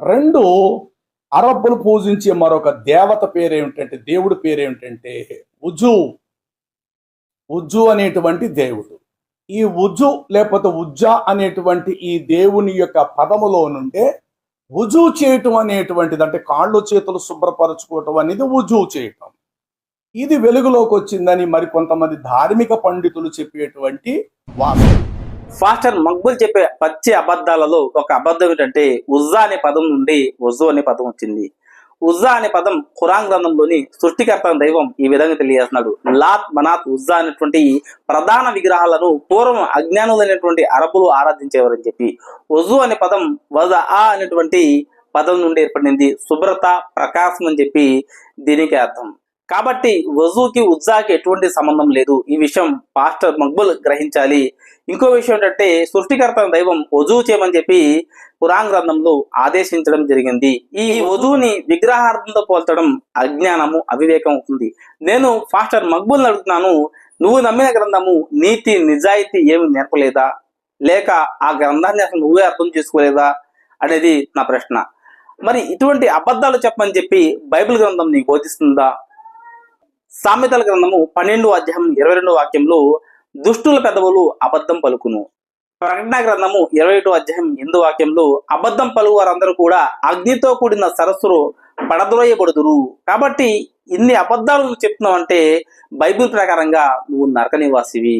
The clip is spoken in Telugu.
రెండు అరబ్బులు పూజించే మరొక దేవత పేరేమిటంటే దేవుడి పేరేమిటంటే ఉజు. ఉజ్జు అనేటువంటి దేవుడు. ఈ ఉజ్జు లేకపోతే ఉజ్జా అనేటువంటి ఈ దేవుని యొక్క పదములో నుండే ఉజు చేయటం అనేటువంటిది అంటే కాళ్ళు చేతులు శుభ్రపరచుకోవటం అనేది ఉజు చేయటం. ఇది వెలుగులోకి వచ్చిందని మరి కొంతమంది ధార్మిక పండితులు చెప్పేటువంటి వాస్తవం. ఫాస్టర్ మక్బుల్ చెప్పే పచ్చి అబద్ధాలలో ఒక అబద్ధం ఏంటంటే ఉజ్జా అనే పదం నుండి ఉజు అనే పదం వచ్చింది. ఉజ్జా అనే పదం ఖురాన్ గ్రంథంలోని సృష్టికర్త దైవం ఈ విధంగా తెలియజేస్తున్నాడు. లాత్ మనాత్ ఉజ్జా అనేటువంటి ప్రధాన విగ్రహాలను పూర్వం అజ్ఞానులైనటువంటి అరబులు ఆరాధించేవారని చెప్పి ఉజు అనే పదం వజ ఆ అనేటువంటి పదం నుండి ఏర్పడింది. శుభ్రత ప్రకాశం అని చెప్పి దీనికి అర్థం. కాబట్టి వజుకి ఉజ్జాకి ఎటువంటి సంబంధం లేదు. ఈ విషయం పాస్టర్ మక్బుల్ గ్రహించాలి. ఇంకో విషయం ఏంటంటే సృష్టికర్త దైవం వజూ చేయమని చెప్పి పురాణ గ్రంథంలో ఆదేశించడం జరిగింది. ఈ వధువుని విగ్రహార్థంతో పోల్చడం అజ్ఞానము అవివేకం అవుతుంది. నేను ఫాస్టర్ మక్బుల్ని అడుగుతున్నాను నువ్వు నమ్మిన గ్రంథము నీతి నిజాయితీ ఏమి నేర్పలేదా? లేక ఆ గ్రంథాన్ని అసలు నువ్వే అర్థం చేసుకోలేదా? అనేది నా ప్రశ్న. మరి ఇటువంటి అబద్ధాలు చెప్పమని చెప్పి బైబిల్ గ్రంథం నీకు బోధిస్తుందా? సామెతల గ్రంథము పన్నెండు అధ్యాయం ఇరవై రెండు వాక్యంలో దుష్టుల పెదవులు అబద్ధం పలుకును. ప్రకటన గ్రంథము ఇరవై ఏడు అధ్యాయం ఎందు వాక్యంలో అబద్ధం పలుకు వారందరూ కూడా అగ్నితో కూడిన సరస్సులో పడద్రోయబడుదురు. కాబట్టి ఇన్ని అబద్ధాలు నువ్వు చెప్తున్నావు అంటే బైబిల్ ప్రకారంగా నువ్వు నరక నివాసివి.